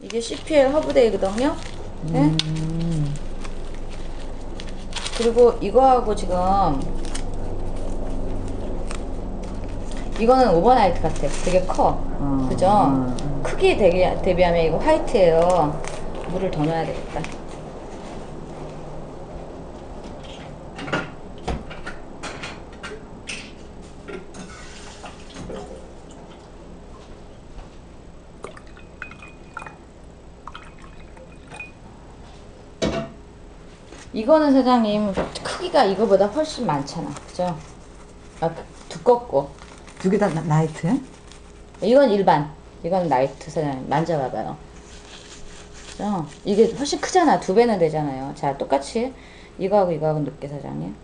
이게 CPL 허브데이거든요. 네? 음. 그리고 이거하고 지금 이거는 오버나이트 같아. 되게 커. 어, 그죠? 어, 어. 크기 대비, 대비하면 이거 화이트예요. 물을 더 넣어야 되겠다. 이거는 사장님 크기가 이거보다 훨씬 많잖아. 그죠? 아, 두껍고. 두 개 다 나이트야? 이건 일반. 이건 나이트 사장님. 만져봐봐요. 그죠? 이게 훨씬 크잖아. 두 배는 되잖아요. 자, 똑같이 이거하고 이거하고 높게 사장님.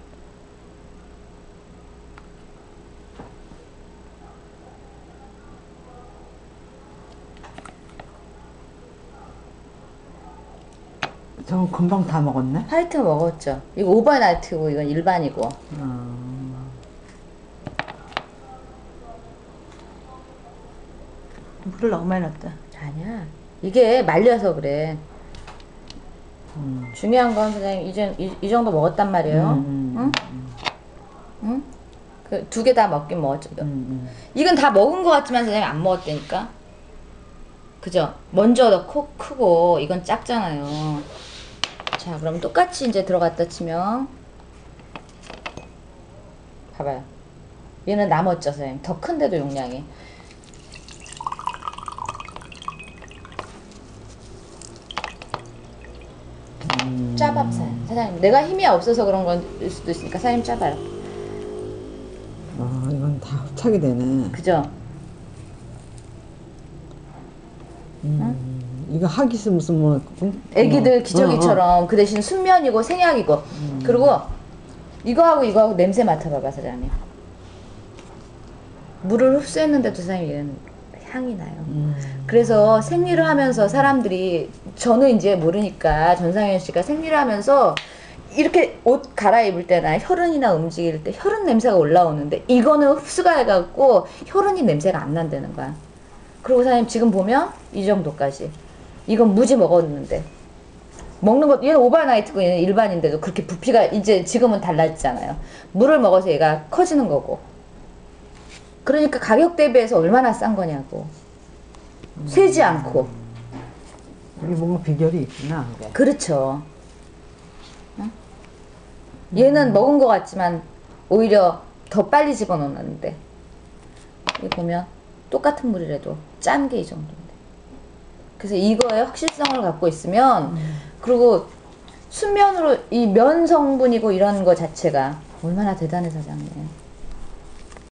저건 금방 다 먹었네. 화이트 먹었죠. 이거 오버나이트고 이건 일반이고. 어. 물을 너무 많이 넣었다. 아니야. 이게 말려서 그래. 음. 중요한 건 사장님 이제 이, 이 정도 먹었단 말이에요. 음, 음, 응? 응? 그 두 개 다 먹긴 먹었죠. 음, 이건 다 먹은 것 같지만 사장님 안 먹었다니까. 그죠? 먼저 더 코, 크고 이건 작잖아요. 자, 그럼 똑같이 이제 들어갔다 치면 봐봐요. 얘는 남았죠, 선생님. 더 큰데도 용량이. 음. 짜밥 사 사장님. 내가 힘이 없어서 그런 걸 수도 있으니까 사장님 짜봐요. 아, 이건 다 합착이 되네. 그죠? 음. 이거 하기스 무슨 뭐 응? 애기들 어, 기저귀처럼 그 대신 순면이고 생약이고. 그리고 이거하고 이거하고 냄새 맡아봐봐 사장님. 물을 흡수했는데도 사장님 얘는 향이 나요. 음. 그래서 생리를 하면서 사람들이 저는 이제 모르니까 전상현 씨가 생리를 하면서 이렇게 옷 갈아입을 때나 혈흔이나 움직일 때 혈흔 냄새가 올라오는데 이거는 흡수가 해갖고 혈흔이 냄새가 안 난다는 거야. 그리고 사장님 지금 보면 이 정도까지 이건 무지 먹었는데. 먹는 것 얘는 오버나이트고 얘는 일반인데도 그렇게 부피가 이제 지금은 달라지잖아요. 물을 먹어서 얘가 커지는 거고. 그러니까 가격 대비해서 얼마나 싼 거냐고. 세지 않고. 이게 뭔가 비결이 있구나. 그게. 그렇죠. 응? 얘는 먹은 것 같지만 오히려 더 빨리 집어넣는데. 이 보면 똑같은 물이라도 짠 게 이 정도인데 그래서 이거에 확실성을 갖고 있으면 그리고 순면으로 이 면 성분이고 이런 거 자체가 얼마나 대단해 사장님